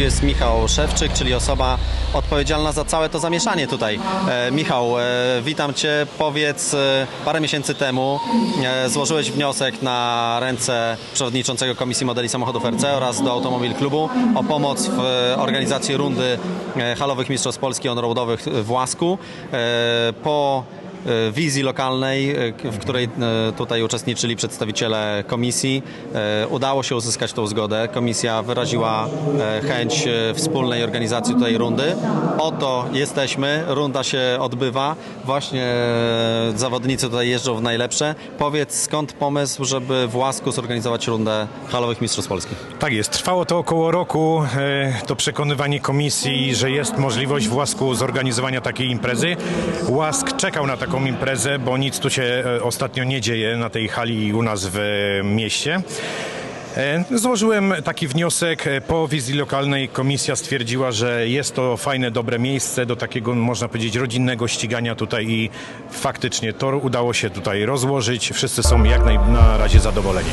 jest Michał Szewczyk, czyli osoba odpowiedzialna za całe to zamieszanie tutaj. E, Michał, e, witam Cię. Powiedz, e, parę miesięcy temu e, złożyłeś wniosek na ręce przewodniczącego Komisji Modeli Samochodów RC oraz do Automobil Klubu o pomoc w e, organizacji rundy e, halowych Mistrzostw Polski on-roadowych w Łasku. Po wizji lokalnej, e, w której e, tutaj uczestniczyli przedstawiciele komisji. E, Udało się uzyskać tą zgodę. Komisja wyraziła e, chęć e, wspólnej organizacji tutaj rundy. Oto jesteśmy, runda się odbywa. Właśnie e, zawodnicy tutaj jeżdżą w najlepsze. Powiedz skąd pomysł, żeby w Łasku zorganizować rundę halowych Mistrzostw Polski? Tak jest. Trwało to około roku, e, to przekonywanie komisji, że jest możliwość w Łasku zorganizowania takiej imprezy. Łask czekał na taką imprezę, bo nic tu się e, ostatnio nie dzieje na tej hali u nas w e, mieście. E, Złożyłem taki wniosek. Po wizji lokalnej komisja stwierdziła, że jest to fajne, dobre miejsce do takiego, można powiedzieć, rodzinnego ścigania tutaj i faktycznie to udało się tutaj rozłożyć. Wszyscy są jak naj, na razie zadowoleni.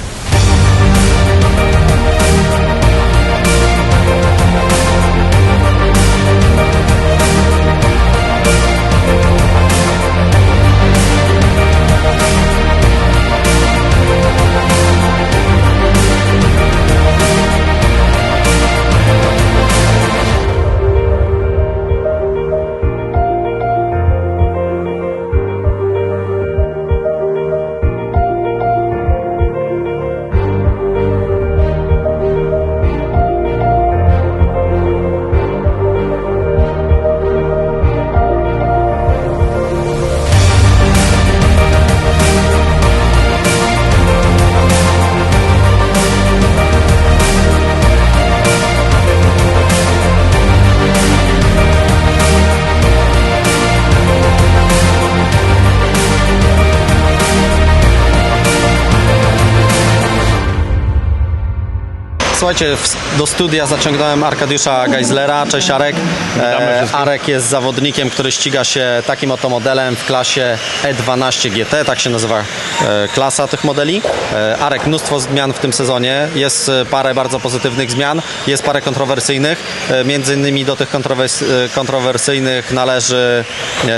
Słuchajcie, do studia zaciągnąłem Arkadiusza Geisslera. Cześć Arek. E, Arek jest zawodnikiem, który ściga się takim oto modelem w klasie E12 GT, tak się nazywa e, klasa tych modeli. E, Arek, mnóstwo zmian w tym sezonie. Jest e, parę bardzo pozytywnych zmian, jest parę kontrowersyjnych. E, między innymi do tych kontrowers- e, kontrowersyjnych należy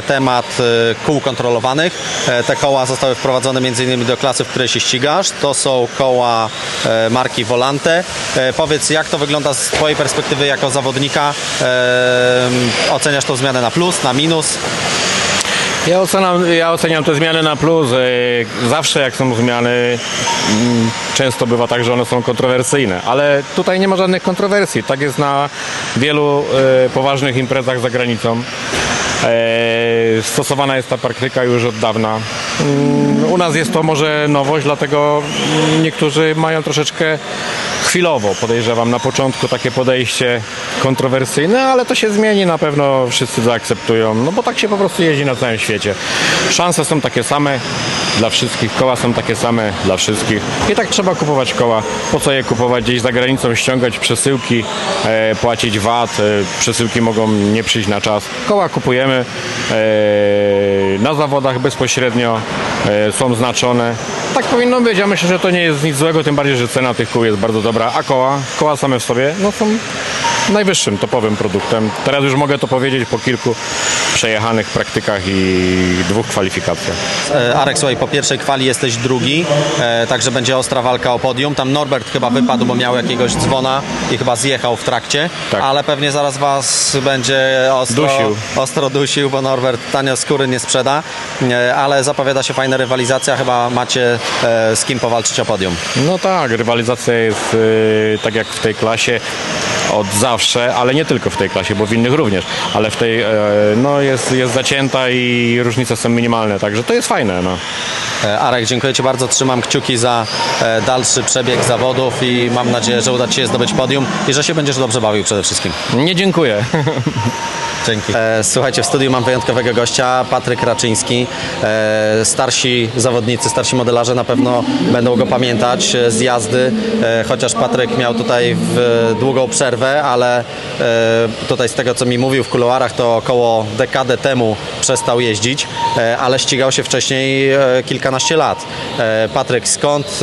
temat kół kontrolowanych. Te koła zostały wprowadzone między innymi do klasy, w której się ścigasz. To są koła marki Volante. E, Powiedz, jak to wygląda z Twojej perspektywy jako zawodnika? E, Oceniasz tą zmianę na plus, na minus? Ja oceniam, ja oceniam te zmiany na plus. E, Zawsze jak są zmiany, mm, często bywa tak, że one są kontrowersyjne, ale tutaj nie ma żadnych kontrowersji. Tak jest na wielu poważnych imprezach za granicą. Stosowana jest ta praktyka już od dawna. U nas jest to może nowość, dlatego niektórzy mają troszeczkę chwilowo, podejrzewam, na początku takie podejście kontrowersyjne, ale to się zmieni, na pewno wszyscy zaakceptują, no bo tak się po prostu jeździ na całym świecie. Szanse są takie same dla wszystkich, koła są takie same dla wszystkich i tak trzeba kupować koła. Po co je kupować gdzieś za granicą, ściągać przesyłki, e, płacić VAT, e, przesyłki mogą nie przyjść na czas. Koła kupujemy e, na zawodach bezpośrednio, e, są znaczone. Tak powinno być, ja myślę, że to nie jest nic złego, tym bardziej, że cena tych kół jest bardzo dobra, a koła, koła same w sobie, no są najwyższym, topowym produktem. Teraz już mogę to powiedzieć po kilku przejechanych praktykach i dwóch kwalifikacjach. E, Arek, słuchaj, po pierwszej kwali jesteś drugi, e, także będzie ostra walka o podium. Tam Norbert chyba wypadł, bo miał jakiegoś dzwona i chyba zjechał w trakcie, Tak. ale pewnie zaraz was będzie ostro Dusił. ostro dusił, bo Norbert tanio skóry nie sprzeda, e, ale zapowiada się fajna rywalizacja, chyba macie z kim powalczyć o podium. No tak, rywalizacja jest tak jak w tej klasie od zawsze, ale nie tylko w tej klasie, bo w innych również, ale w tej e, no jest, jest zacięta i różnice są minimalne, także to jest fajne. No. E, Arek, dziękuję Ci bardzo, trzymam kciuki za e, dalszy przebieg zawodów i mam nadzieję, że uda Ci się zdobyć podium i że się będziesz dobrze bawił przede wszystkim. Nie dziękuję. Dzięki. Słuchajcie, w studiu mam wyjątkowego gościa, Patryk Raczyński. Starsi zawodnicy, starsi modelarze na pewno będą go pamiętać z jazdy, chociaż Patryk miał tutaj w, długą przerwę, ale e, tutaj z tego, co mi mówił w kuluarach, to około dekadę temu przestał jeździć, e, ale ścigał się wcześniej e, kilkanaście lat. Patryk, skąd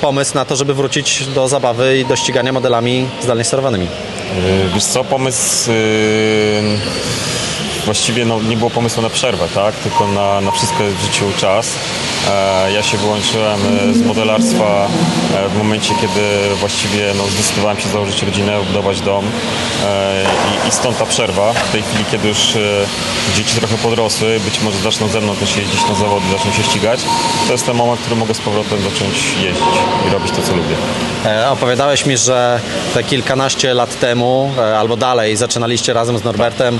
pomysł na to, żeby wrócić do zabawy i do ścigania modelami zdalnie sterowanymi? Wiesz co, pomysł... Właściwie no, nie było pomysłu na przerwę, tak? tylko na, na wszystko w życiu czas. E, ja się wyłączyłem e, z modelarstwa e, w momencie, kiedy właściwie no, zdecydowałem się założyć rodzinę, budować dom i, i stąd ta przerwa. W tej chwili, kiedy już dzieci trochę podrosły, być może zaczną ze mną też jeździć na zawody, zaczną się ścigać, to jest ten moment, w którym mogę z powrotem zacząć jeździć i robić to, co lubię. Opowiadałeś mi, że te kilkanaście lat temu albo dalej zaczynaliście razem z Norbertem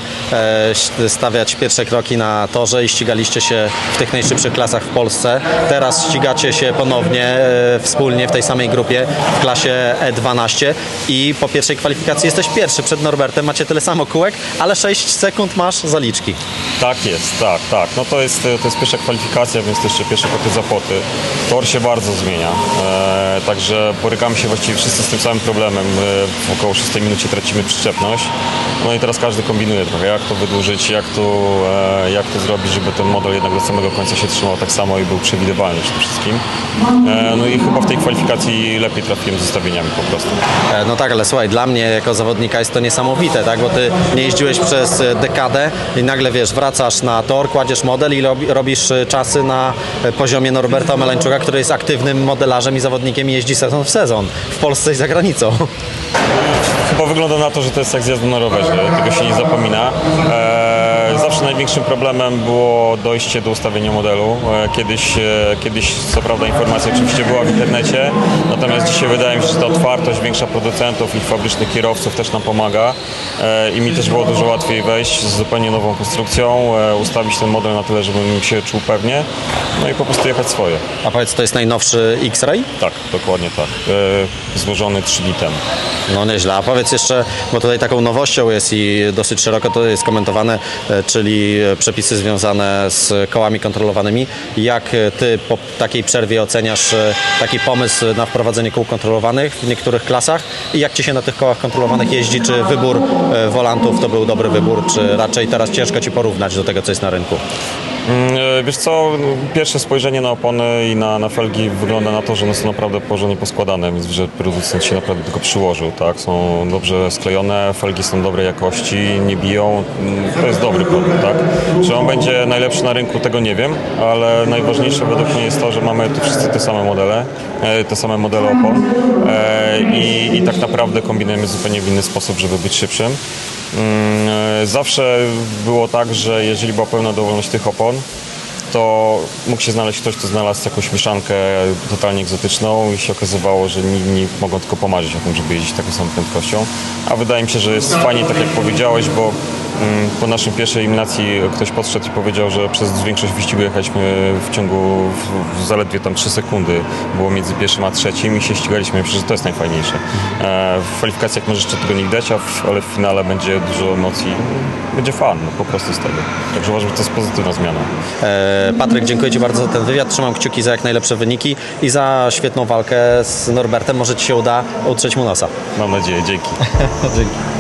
stawiać pierwsze kroki na torze i ścigaliście się w tych najszybszych klasach w Polsce. Teraz ścigacie się ponownie e, wspólnie w tej samej grupie w klasie E12 i po pierwszej kwalifikacji jesteś pierwszy przed Norbertem, macie tyle samo kółek, ale 6 sekund masz zaliczki. Tak jest, tak, tak. No to jest, to jest pierwsza kwalifikacja, więc to jeszcze pierwsze koty zapoty. Tor się bardzo zmienia, e, także borykamy się właściwie wszyscy z tym samym problemem. E, w około 6 minucie tracimy przyczepność. No i teraz każdy kombinuje trochę, jak to wydłużyć, jak to, e, jak to zrobić, żeby ten model jednak do samego końca się trzymał tak samo i był przewidywalny przede wszystkim. E, no i chyba w tej kwalifikacji lepiej trafiłem z ustawieniami po prostu. E, No tak, ale słuchaj, dla mnie jako zawodnika jest to niesamowite, tak? Bo ty nie jeździłeś przez dekadę i nagle wiesz, wracasz na tor, kładziesz model i robi, robisz czasy na poziomie Norberta Melańczuka, który jest aktywnym modelarzem i zawodnikiem i jeździ sezon w sezon w Polsce i za granicą. Chyba wygląda na to, że to jest jak z jazdą na rowerze, tego się nie zapomina. Największym problemem było dojście do ustawienia modelu. E, kiedyś, e, kiedyś, co prawda, informacja oczywiście była w internecie, natomiast dzisiaj wydaje mi się, że ta otwartość większa producentów i fabrycznych kierowców też nam pomaga. E, I mi też było dużo łatwiej wejść z zupełnie nową konstrukcją, ustawić ten model na tyle, żebym się czuł pewnie, no i po prostu jechać swoje. A powiedz, to jest najnowszy X-Ray? Tak, dokładnie tak. Złożony 3 dni temu. No nieźle. A powiedz jeszcze, bo tutaj taką nowością jest i dosyć szeroko to jest komentowane, e, przepisy związane z kołami kontrolowanymi. Jak ty po takiej przerwie oceniasz e, taki pomysł na wprowadzenie kół kontrolowanych w niektórych klasach i jak ci się na tych kołach kontrolowanych jeździ? Czy wybór e, wolantów to był dobry wybór, czy raczej teraz ciężko ci porównać do tego, co jest na rynku? Mm, e, Wiesz co, pierwsze spojrzenie na opony i na, na felgi wygląda na to, że one są naprawdę porządnie poskładane, więc że producent się naprawdę tylko przyłożył, tak? Są dobrze sklejone, felgi są dobrej jakości, nie biją, Mm, to jest dobry produkt, tak? Czy on będzie najlepszy na rynku, tego nie wiem, ale najważniejsze według mnie jest to, że mamy tu wszyscy te same modele, e, te same modele opon e, i, i tak naprawdę kombinujemy zupełnie w inny sposób, żeby być szybszym. Mm, e, Zawsze było tak, że jeżeli była pełna dowolność tych opon, to mógł się znaleźć ktoś, kto znalazł jakąś mieszankę totalnie egzotyczną i się okazywało, że inni mogą tylko pomarzyć o tym, żeby jeździć taką samą prędkością. A wydaje mi się, że jest fajnie, tak jak powiedziałeś, bo po naszej pierwszej eliminacji ktoś podszedł i powiedział, że przez większość wyścigu jechaliśmy w ciągu w, w zaledwie tam 3 sekundy. Było między pierwszym a trzecim i się ścigaliśmy. Myślę, że to jest najfajniejsze. E, w kwalifikacjach może jeszcze tego nie widać, ale w finale będzie dużo emocji. Będzie fan no, po prostu z tego. Także uważam, że to jest pozytywna zmiana. E, Patryk, dziękuję Ci bardzo za ten wywiad. Trzymam kciuki za jak najlepsze wyniki i za świetną walkę z Norbertem. Może Ci się uda utrzeć mu nosa. Mam nadzieję. Dzięki. Dzięki.